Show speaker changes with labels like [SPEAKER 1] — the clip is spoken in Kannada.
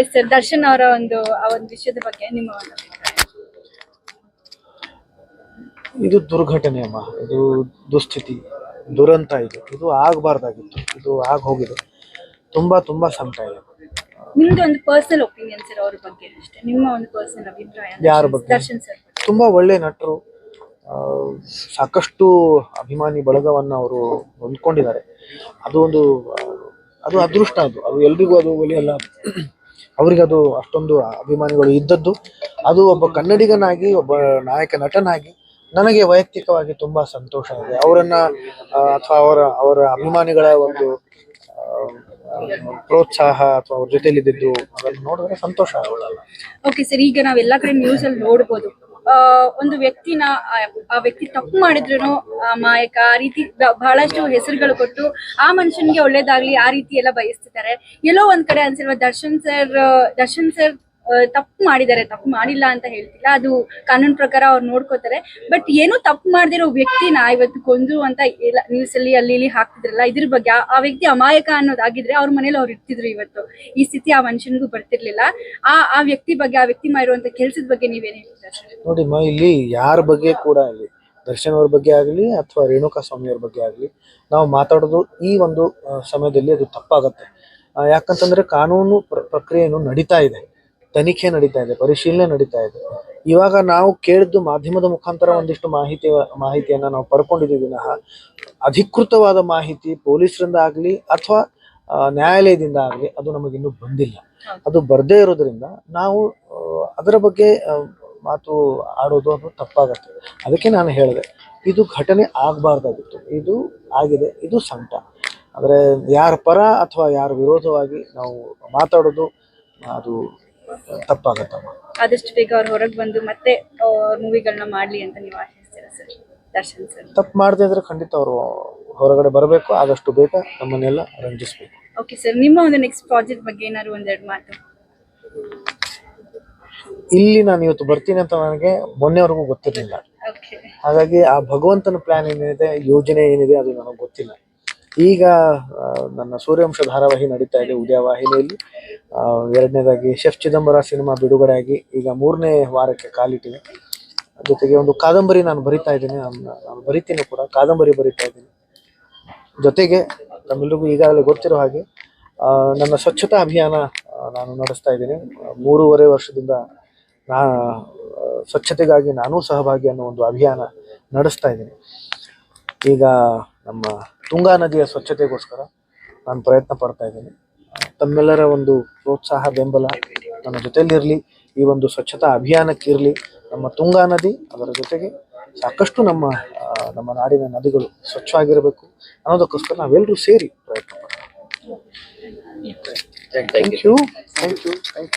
[SPEAKER 1] ಎಸ್ ಸರ್ ದರ್ಶನ್ ಅವರ ಒಂದು ಆ ಒಂದು ವಿಷಯದ ಬಗ್ಗೆ ನಿಮ್ಮ ಒಂದು ಅಭಿಪ್ರಾಯ.
[SPEAKER 2] ಇದು ದುರ್ಘಟನೆ ಅಮ್ಮ. ಇದು ದುಸ್ಥಿತಿ ದುರಂತ ಇದು. ಇದು ಆಗಬಾರ್ದಾಗಿತ್ತು. ಇದು ಆಗ ಹೋಗಿದೆ. ತುಂಬಾ ತುಂಬಾ ಸಂಕಟ ಇದೆ
[SPEAKER 1] ನಿಮ್ದು ಒಂದು ಪರ್ಸನಲ್ ಒಪಿನಿಯನ್ ಸರ್ ಅವ್ರ ಬಗ್ಗೆ ಅಷ್ಟೇ. ನಿಮ್ಮ ಒಂದು ಪರ್ಸನಲ್ ಅಭಿಪ್ರಾಯ
[SPEAKER 2] ಯಾರ ಬಗ್ಗೆ?
[SPEAKER 1] ದರ್ಶನ್ ಸರ್
[SPEAKER 2] ತುಂಬಾ ಒಳ್ಳೆ ನಟರು. ಆ, ಸಾಕಷ್ಟು ಅಭಿಮಾನಿ ಬಳಗವನ್ನು ಅವರು ಹೊಂದ್ಕೊಂಡಿದ್ದಾರೆ. ಅದು ಒಂದು ಆ, ಅದು ಅದೃಷ್ಟ ಅದು. ಅದು ಎಲ್ರಿಗೂ ಅದು ಒಲಿಯಲ್ಲ ಅವರಿಗದು ಅಷ್ಟೊಂದು ಅಭಿಮಾನಿಗಳು ಇದ್ದದ್ದು. ಅದು ಒಬ್ಬ ಕನ್ನಡಿಗನಾಗಿ, ಒಬ್ಬ ನಾಯಕ ನಟನಾಗಿ ನನಗೆ ವೈಯಕ್ತಿಕವಾಗಿ ತುಂಬಾ ಸಂತೋಷ ಇದೆ. ಅವರನ್ನ ಅಥವಾ ಅವರ ಅವರ ಅಭಿಮಾನಿಗಳ ಒಂದು ಪ್ರೋತ್ಸಾಹ ಅಥವಾ ಅವ್ರ ಜೊತೆಲಿದ್ದು ಅದನ್ನು ನೋಡಿದ್ರೆ ಸಂತೋಷ ಅವಳಲ್ಲ
[SPEAKER 1] ಓಕೆ ಸರ್ ಈಗ ನಾವೆಲ್ಲ ಕಡೆ ನ್ಯೂಸ್ ಅಲ್ಲಿ ನೋಡ್ಬೋದು. ಒಂದು ವ್ಯಕ್ತಿನ, ಆ- ವ್ಯಕ್ತಿ ತಪ್ಪು ಮಾಡಿದ್ರು ಮಾಯಕ, ಆ ರೀತಿ ಬಹಳಷ್ಟು ಹೆಸರುಗಳು ಕೊಟ್ಟು ಆ ಮನುಷ್ಯನಿಗೆ ಒಳ್ಳೇದಾಗ್ಲಿ ಆ ರೀತಿ ಎಲ್ಲ ಬಯಸ್ತಿದ್ದಾರೆ. ಎಲ್ಲೋ ಒಂದ್ ಕಡೆ ಅನ್ಸಿರುವ ದರ್ಶನ್ ಸರ್ ದರ್ಶನ್ ಸರ್ ತಪ್ಪು ಮಾಡಿದ್ದಾರೆ, ತಪ್ಪು ಮಾಡಿಲ್ಲ ಅಂತ ಹೇಳ್ತಿಲ್ಲ. ಅದು ಕಾನೂನು ಪ್ರಕಾರ ಅವ್ರು ನೋಡ್ಕೋತಾರೆ. ಬಟ್ ಏನು ತಪ್ಪು ಮಾಡದಿರೋ ವ್ಯಕ್ತಿನ ಇವತ್ತು ಕೊಂದ್ರು ಅಂತ ನ್ಯೂಸ್ ಅಲ್ಲಿ ಅಲ್ಲಿ, ಇಲ್ಲಿ ಹಾಕ್ತಿದ್ರಲ್ಲ, ಇದ್ರ ಬಗ್ಗೆ ಆ- ವ್ಯಕ್ತಿ ಅಮಾಯಕ ಅನ್ನೋದಾಗಿದ್ರೆ ಅವ್ರ ಮನೇಲಿ ಅವ್ರು ಇರ್ತಿದ್ರು ಇವತ್ತು. ಈ ಸ್ಥಿತಿ ಆ ಮನುಷ್ಯನಿಗೂ ಬರ್ತಿರ್ಲಿಲ್ಲ. ಆ ಆ ವ್ಯಕ್ತಿ ಬಗ್ಗೆ, ಆ ವ್ಯಕ್ತಿ ಮಾಡಿರುವಂತ ಕೆಲಸದ ಬಗ್ಗೆ ನೀವೇನ್ ಹೇಳ್ತೀರಾ
[SPEAKER 2] ನೋಡಿ ಇಲ್ಲಿ ಯಾರ ಬಗ್ಗೆ ಕೂಡ ಇಲ್ಲಿ ದರ್ಶನ್ ಅವ್ರ ಬಗ್ಗೆ ಆಗಲಿ ಅಥವಾ ರೇಣುಕಾ ಸ್ವಾಮಿ ಅವ್ರ ಬಗ್ಗೆ ಆಗಲಿ, ನಾವು ಮಾತಾಡೋದು ಈ ಒಂದು ಸಮಯದಲ್ಲಿ ಅದು ತಪ್ಪಾಗತ್ತೆ. ಯಾಕಂತಂದ್ರೆ ಕಾನೂನು ಪ್ರ- ಪ್ರಕ್ರಿಯೆಯನ್ನು ನಡೀತಾ ಇದೆ. ತನಿಖೆ ನಡೀತಾ ಇದೆ, ಪರಿಶೀಲನೆ ನಡೀತಾ ಇದೆ. ಇವಾಗ ನಾವು ಕೇಳಿದ್ದು ಮಾಧ್ಯಮದ ಮುಖಾಂತರ ಒಂದಿಷ್ಟು ಮಾಹಿತಿ, ಮಾಹಿತಿಯನ್ನ ನಾವು ಪಡ್ಕೊಂಡಿದ್ದೀವಿ. ವಿನಃ ಅಧಿಕೃತವಾದ ಮಾಹಿತಿ ಪೊಲೀಸರಿಂದ ಆಗಲಿ ಅಥವಾ ನ್ಯಾಯಾಲಯದಿಂದ ಆಗಲಿ ಅದು ನಮಗಿನ್ನೂ ಬಂದಿಲ್ಲ. ಅದು ಬರದೇ ಇರೋದ್ರಿಂದ ನಾವು ಅದರ ಬಗ್ಗೆ ಮಾತು ಆಡೋದು ಅದು ತಪ್ಪಾಗತ್ತೆ. ಅದಕ್ಕೆ ನಾನು ಹೇಳಿದೆ, ಇದು ಘಟನೆ ಆಗಬಾರ್ದಾಗಿತ್ತು. ಇದು ಆಗಿದೆ, ಇದು ಸಂಕಟ. ಆದರೆ ಯಾರ ಪರ ಅಥವಾ ಯಾರ ವಿರೋಧವಾಗಿ ನಾವು ಮಾತಾಡೋದು, ಅದು ತಪ್ಪಾಗತ್ತಮ್ಮ.
[SPEAKER 1] ಆದಷ್ಟು ಬೇಗ ಅವ್ರು ಹೊರಗೆ ಬಂದು ಮತ್ತೆ ಮೂವಿಗಳನ್ನ ಮಾಡ್ಲಿ ಅಂತ ನೀವು ಆಶಿಸ್ತೀರಾ ಸರ್? ದರ್ಶನ್ ಸರ್.
[SPEAKER 2] ತಪ್ಪು ಮಾಡದೇ ಇದ್ರೆ ಖಂಡಿತ ಅವರು ಹೊರಗಡೆ ಬರಬೇಕು. ಆದಷ್ಟು ಬೇಗ ನಮ್ಮನ್ನೆಲ್ಲ ರಂಜಿಸಬೇಕು.
[SPEAKER 1] ಓಕೆ ಸರ್ ನಿಮ್ಮ ಒಂದು ನೆಕ್ಸ್ಟ್ ಪ್ರಾಜೆಕ್ಟ್ ಬಗ್ಗೆ ಏನಾದ್ರು ಒಂದೆರಡು ಮಾತು.
[SPEAKER 2] ಇಲ್ಲಿ ನಾನು ಇವತ್ತು ಬರ್ತೀನಿ ಅಂತ ನನಗೆ ಮೊನ್ನೆವರೆಗೂ ಗೊತ್ತಿರಲಿಲ್ಲ. ಹಾಗಾಗಿ ಆ ಭಗವಂತನ ಪ್ಲಾನ್ ಏನಿದೆ ಯೋಜನೆ ಏನಿದೆ ಅದು ನನಗೆ ಗೊತ್ತಿಲ್ಲ. ಈಗ ನನ್ನ ಸೂರ್ಯವಂಶ ಧಾರಾವಾಹಿ ನಡೀತಾ ಇದೆ ಉದಯ ವಾಹಿನಿಯಲ್ಲಿ. ಎರಡನೇದಾಗಿ ಶೆಫ್ ಚಿದಂಬರ ಸಿನಿಮಾ ಬಿಡುಗಡೆಯಾಗಿ ಈಗ ಮೂರನೇ ವಾರಕ್ಕೆ ಕಾಲಿಟ್ಟಿದೆ. ಜೊತೆಗೆ ಒಂದು ಕಾದಂಬರಿ ನಾನು ಬರಿತಾ ಇದ್ದೀನಿ. ನಾನು ಬರಿತೀನಿ ಕೂಡ, ಕಾದಂಬರಿ ಬರಿತಾ ಇದ್ದೀನಿ. ಜೊತೆಗೆ ತಮ್ಮೆಲ್ಲರಿಗೂ ಈಗಾಗಲೇ ಗೊತ್ತಿರೋ ಹಾಗೆ ನನ್ನ ಸ್ವಚ್ಛತಾ ಅಭಿಯಾನ ನಾನು ನಡೆಸ್ತಾ ಇದ್ದೀನಿ. ಮೂರುವರೆ ವರ್ಷದಿಂದ ನಾ ಸ್ವಚ್ಛತೆಗಾಗಿ ನಾನೂ ಸಹಭಾಗಿ ಅನ್ನೋ ಒಂದು ಅಭಿಯಾನ ನಡೆಸ್ತಾ ಇದ್ದೀನಿ. ಈಗ ನಮ್ಮ ತುಂಗಾ ನದಿಯ ಸ್ವಚ್ಛತೆಗೋಸ್ಕರ ನಾನು ಪ್ರಯತ್ನ ಪಡ್ತಾ ಇದ್ದೀನಿ. ತಮ್ಮೆಲ್ಲರ ಒಂದು ಪ್ರೋತ್ಸಾಹ ಬೆಂಬಲ ನನ್ನ ಜೊತೆಯಲ್ಲಿರಲಿ ಈ ಒಂದು ಸ್ವಚ್ಛತಾ ಅಭಿಯಾನಕ್ಕಿರಲಿ ನಮ್ಮ ತುಂಗಾ ನದಿ ಅದರ ಜೊತೆಗೆ ಸಾಕಷ್ಟು ನಮ್ಮ ನಮ್ಮ ನಾಡಿನ ನದಿಗಳು ಸ್ವಚ್ಛವಾಗಿರಬೇಕು ಅನ್ನೋದಕ್ಕೋಸ್ಕರ ನಾವೆಲ್ಲರೂ ಸೇರಿ ಪ್ರಯತ್ನ ಪಡ್ತೀವಿ. Thank you thank you thank you